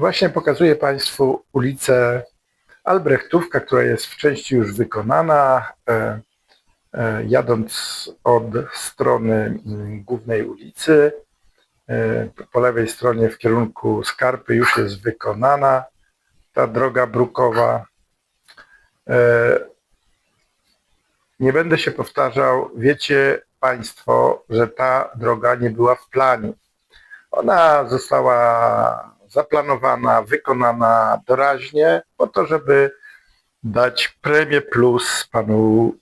Właśnie pokazuję Państwu ulicę Albrechtówka, która jest w części już wykonana. E, e, Jadąc od strony mm, głównej ulicy, e, po lewej stronie w kierunku Skarpy już jest wykonana ta droga brukowa. Nie będę się powtarzał, wiecie Państwo, że ta droga nie była w planie. Ona została zaplanowana, wykonana doraźnie po to, żeby dać premię plus panu,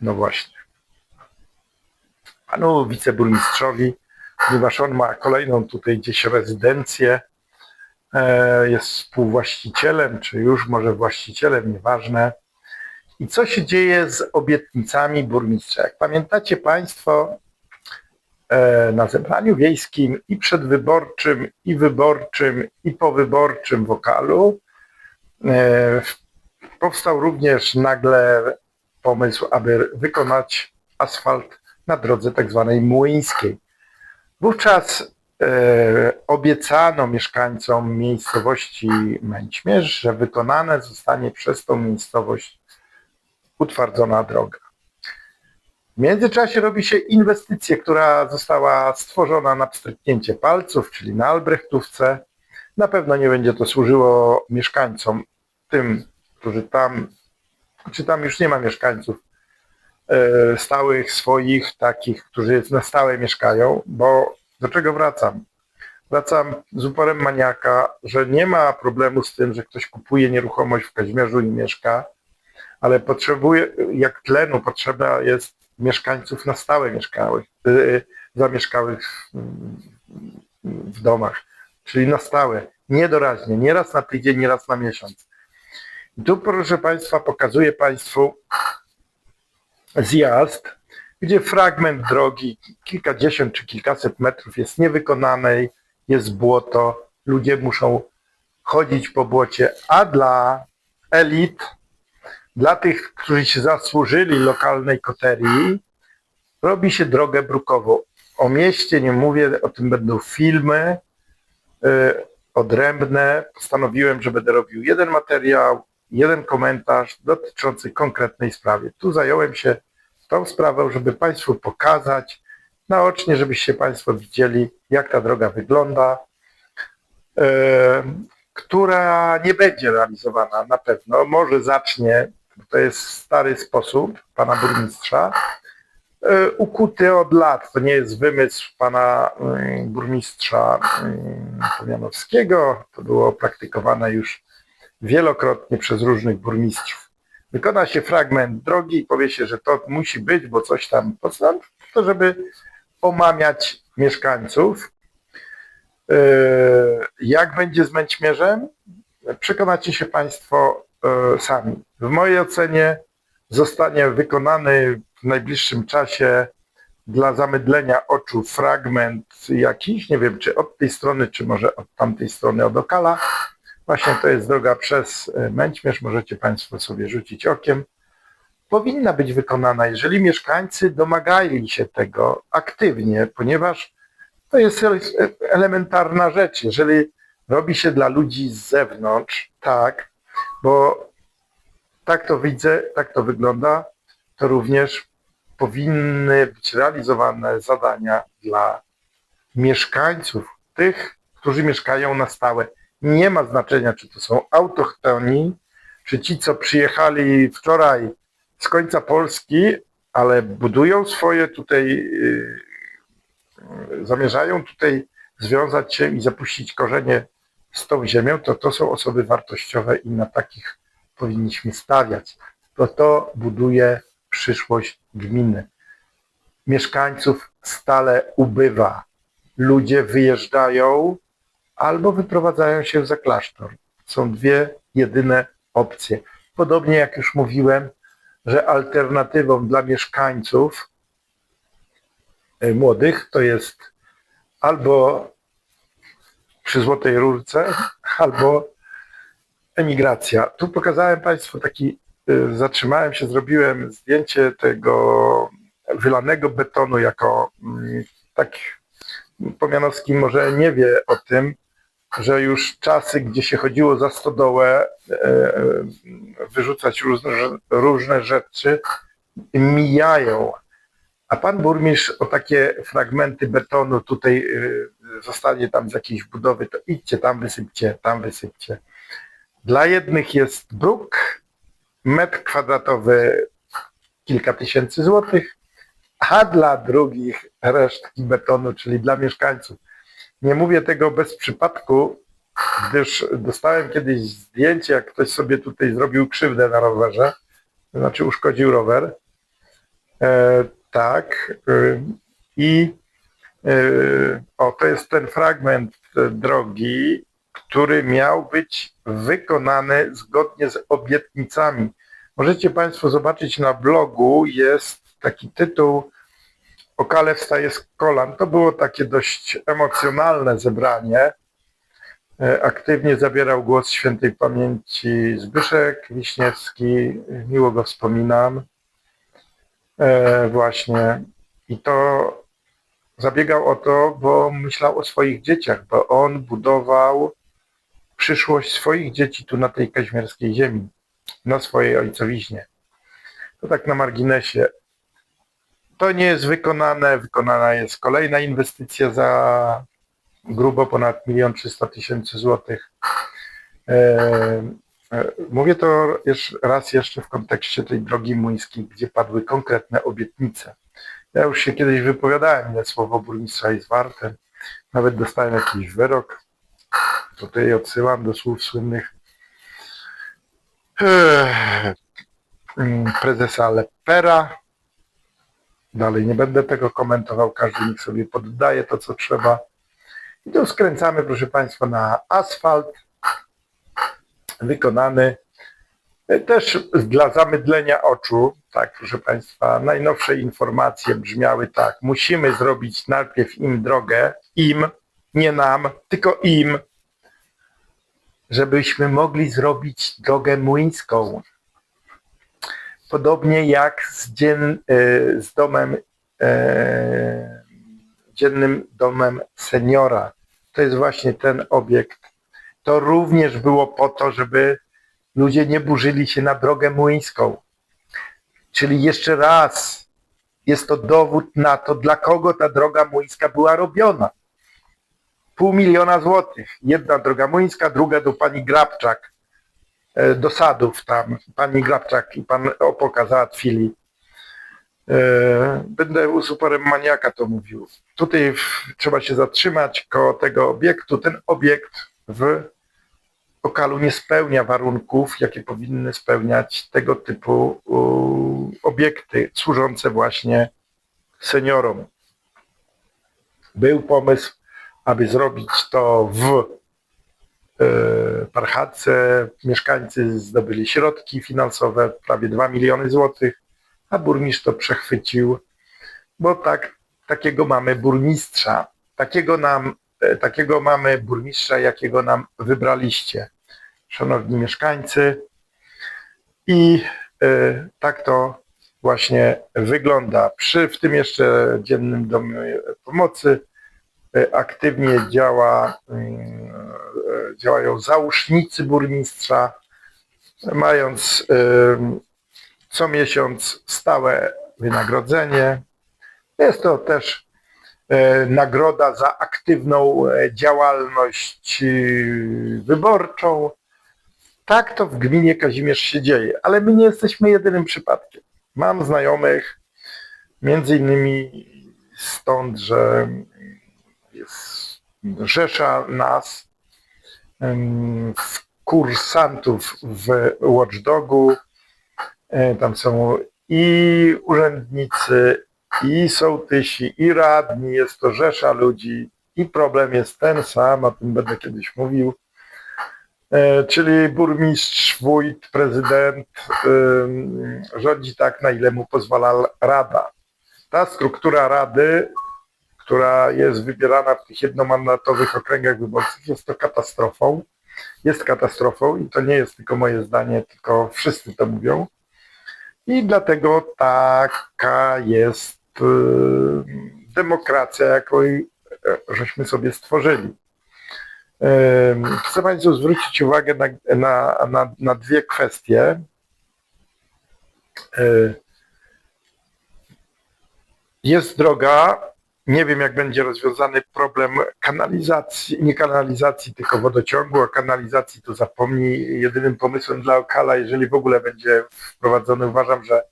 no właśnie, panu wiceburmistrzowi, ponieważ on ma kolejną tutaj gdzieś rezydencję, e, jest współwłaścicielem, czy już może właścicielem, nieważne. I co się dzieje z obietnicami burmistrza? Jak pamiętacie Państwo, na zebraniu wiejskim i przedwyborczym, i wyborczym, i powyborczym wokalu e, powstał również nagle pomysł, aby wykonać asfalt na drodze tak zwanej młyńskiej. Wówczas e, obiecano mieszkańcom miejscowości Męćmierz, że wykonane zostanie przez tą miejscowość utwardzona droga. W międzyczasie robi się inwestycję, która została stworzona na pstryknięcie palców, czyli na Albrechtówce. Na pewno nie będzie to służyło mieszkańcom, tym, którzy tam, czy tam już nie ma mieszkańców e, stałych, swoich, takich, którzy na stałe mieszkają, bo do czego wracam? Wracam z uporem maniaka, że nie ma problemu z tym, że ktoś kupuje nieruchomość w Kaźmierzu i mieszka, ale potrzebuje, jak tlenu, potrzeba jest mieszkańców na stałe mieszkałych, y, zamieszkałych w, domach, czyli na stałe, niedoraźnie, nie raz na tydzień, nie raz na miesiąc. I tu, proszę Państwa, pokazuję Państwu zjazd, gdzie fragment drogi, kilkadziesiąt czy kilkaset metrów jest niewykonanej, jest błoto, ludzie muszą chodzić po błocie, a dla elit dla tych, którzy się zasłużyli lokalnej koterii, robi się drogę brukową. O mieście nie mówię, o tym będą filmy y, odrębne. Postanowiłem, że będę robił jeden materiał, jeden komentarz dotyczący konkretnej sprawy. Tu zająłem się tą sprawą, żeby Państwu pokazać naocznie, żebyście Państwo widzieli, jak ta droga wygląda, y, która nie będzie realizowana na pewno. Może zacznie to jest stary sposób pana burmistrza, e, ukuty od lat. To nie jest wymysł pana mm, burmistrza mm, Pomianowskiego, to było praktykowane już wielokrotnie przez różnych burmistrzów. Wykona się fragment drogi i powie się, że to musi być, bo coś tam podstaw, to żeby omamiać mieszkańców. E, Jak będzie z Męćmierzem? Przekonacie się Państwo sami. W mojej ocenie zostanie wykonany w najbliższym czasie dla zamydlenia oczu fragment jakiś, nie wiem czy od tej strony, czy może od tamtej strony od Okala. Właśnie to jest droga przez e, Męćmierz, możecie Państwo sobie rzucić okiem. Powinna być wykonana, jeżeli mieszkańcy domagali się tego aktywnie, ponieważ to jest ele- elementarna rzecz. Jeżeli robi się dla ludzi z zewnątrz, tak, bo tak to widzę, tak to wygląda, to również powinny być realizowane zadania dla mieszkańców, tych, którzy mieszkają na stałe. Nie ma znaczenia, czy to są autochtoni, czy ci, co przyjechali wczoraj z końca Polski, ale budują swoje tutaj, yy, zamierzają tutaj związać się i zapuścić korzenie z tą ziemią, to to są osoby wartościowe i na takich powinniśmy stawiać, bo to buduje przyszłość gminy. Mieszkańców stale ubywa. Ludzie wyjeżdżają albo wyprowadzają się za klasztor. Są dwie jedyne opcje. Podobnie jak już mówiłem, że alternatywą dla mieszkańców e, młodych to jest albo przy Złotej Rurce, albo emigracja. Tu pokazałem Państwu taki, y, zatrzymałem się, zrobiłem zdjęcie tego wylanego betonu jako mm, tak Pomianowski może nie wie o tym, że już czasy, gdzie się chodziło za stodołę, e, e, wyrzucać różne, różne rzeczy, mijają. A pan burmistrz o takie fragmenty betonu tutaj y, zostanie tam z jakiejś budowy, to idźcie tam wysypcie, tam wysypcie. Dla jednych jest bruk, metr kwadratowy kilka tysięcy złotych, a dla drugich resztki betonu, czyli dla mieszkańców. Nie mówię tego bez przypadku, gdyż dostałem kiedyś zdjęcie, jak ktoś sobie tutaj zrobił krzywdę na rowerze, to znaczy uszkodził rower. E, tak. e, I o, to jest ten fragment drogi, który miał być wykonany zgodnie z obietnicami. Możecie Państwo zobaczyć na blogu, jest taki tytuł Okale wstaje z kolan. To było takie dość emocjonalne zebranie. E, Aktywnie zabierał głos świętej pamięci Zbyszek Wiśniewski. Miło go wspominam. E, właśnie. I to zabiegał o to, bo myślał o swoich dzieciach, bo on budował przyszłość swoich dzieci tu na tej kaźmierskiej ziemi, na swojej ojcowiźnie. To tak na marginesie. To nie jest wykonane. Wykonana jest kolejna inwestycja za grubo ponad 1 300 tysięcy złotych. E, e, Mówię to raz jeszcze w kontekście tej drogi muńskiej, gdzie padły konkretne obietnice. Ja już się kiedyś wypowiadałem, ile słowo burmistrza jest warte. Nawet dostałem jakiś wyrok. Tutaj odsyłam do słów słynnych eh, mm, prezesa Lepera. Dalej nie będę tego komentował, każdy niech sobie poddaje to, co trzeba. I tu skręcamy, proszę Państwa, na asfalt wykonany też dla zamydlenia oczu. Tak, proszę Państwa, najnowsze informacje brzmiały tak. Musimy zrobić najpierw im drogę, im, nie nam, tylko im, żebyśmy mogli zrobić drogę młyńską. Podobnie jak z, dzien, e, z domem, e, dziennym domem seniora. To jest właśnie ten obiekt. To również było po to, żeby ludzie nie burzyli się na drogę młyńską. Czyli jeszcze raz jest to dowód na to, dla kogo ta droga młyńska była robiona. Pół miliona złotych. Jedna droga młyńska, druga do pani Grabczak, e, do sadów tam. Pani Grabczak i pan Opoka załatwili. E, Będę usuporem maniaka to mówił. Tutaj trzeba się zatrzymać koło tego obiektu. Ten obiekt w Okalu nie spełnia warunków, jakie powinny spełniać tego typu obiekty służące właśnie seniorom. Był pomysł, aby zrobić to w e, Parchadce. Mieszkańcy zdobyli środki finansowe, prawie 2 miliony złotych, a burmistrz to przechwycił, bo tak, takiego mamy burmistrza. Takiego, nam, e, takiego mamy burmistrza, jakiego nam wybraliście szanowni mieszkańcy. I e, tak to właśnie wygląda. Przy w tym jeszcze dziennym domie pomocy e, aktywnie działa, mm, e, działają załóżnicy burmistrza, mając co miesiąc stałe wynagrodzenie. Jest to też nagroda za aktywną działalność wyborczą. Tak to w gminie Kazimierz się dzieje, ale my nie jesteśmy jedynym przypadkiem. Mam znajomych, między innymi stąd, że jest rzesza nas, kursantów w Watchdogu. E, Tam są i urzędnicy, i sołtysi, i radni. Jest to rzesza ludzi i problem jest ten sam, o tym będę kiedyś mówił. E, czyli burmistrz, wójt, prezydent rządzi tak, na ile mu pozwala rada. Ta struktura rady, która jest wybierana w tych jednomandatowych okręgach wyborczych, jest to katastrofą. Jest katastrofą i to nie jest tylko moje zdanie, tylko wszyscy to mówią. I dlatego taka jest demokracja, jaką y, żeśmy sobie stworzyli. Chcę Państwu zwrócić uwagę na, na, na, na dwie kwestie. Jest droga, nie wiem jak będzie rozwiązany problem kanalizacji, nie kanalizacji, tylko wodociągu, o kanalizacji to zapomnij. Jedynym pomysłem dla Okala, jeżeli w ogóle będzie wprowadzony, uważam, że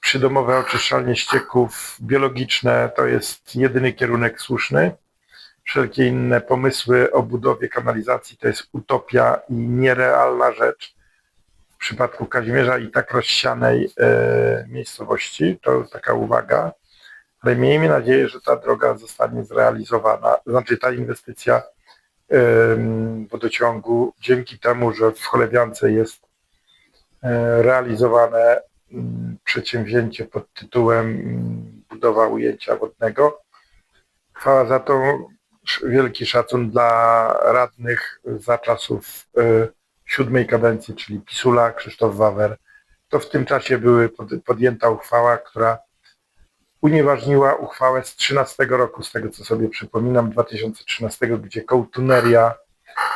przydomowe oczyszczalnie ścieków biologiczne to jest jedyny kierunek słuszny. Wszelkie inne pomysły o budowie kanalizacji to jest utopia i nierealna rzecz. W przypadku Kazimierza i tak rozsianej e, miejscowości, to taka uwaga. Ale miejmy nadzieję, że ta droga zostanie zrealizowana, znaczy ta inwestycja em, wodociągu dzięki temu, że w Cholewiance jest e, realizowane przedsięwzięcie pod tytułem budowa ujęcia wodnego. Chwała za to, wielki szacun dla radnych za czasów e, siódmej kadencji, czyli Pisula, Krzysztof Wawer. To w tym czasie były pod, podjęta uchwała, która unieważniła uchwałę z 13 roku, z tego co sobie przypominam, 2013, gdzie kołtuneria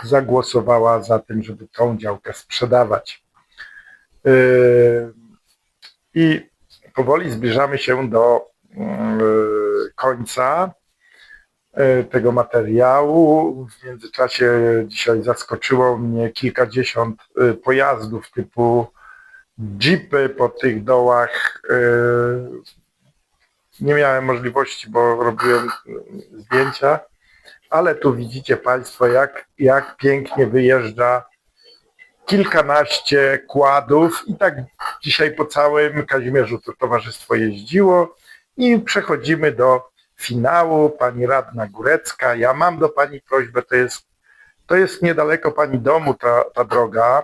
zagłosowała za tym, żeby tą działkę sprzedawać. Yy, I powoli zbliżamy się do yy, końca yy, tego materiału. W międzyczasie dzisiaj zaskoczyło mnie kilkadziesiąt yy, pojazdów typu jeepy po tych dołach. yy, Nie miałem możliwości, bo robiłem yy, zdjęcia, ale tu widzicie Państwo, jak, jak pięknie wyjeżdża kilkanaście kładów i tak dzisiaj po całym Kazimierzu to towarzystwo jeździło i przechodzimy do finału. Pani radna Górecka, ja mam do Pani prośbę, to jest, to jest niedaleko Pani domu ta, ta droga.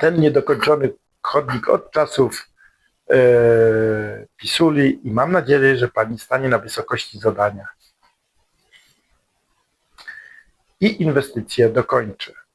Ten niedokończony chodnik od czasów e, Pisuli i mam nadzieję, że Pani stanie na wysokości zadania. I inwestycje dokończy.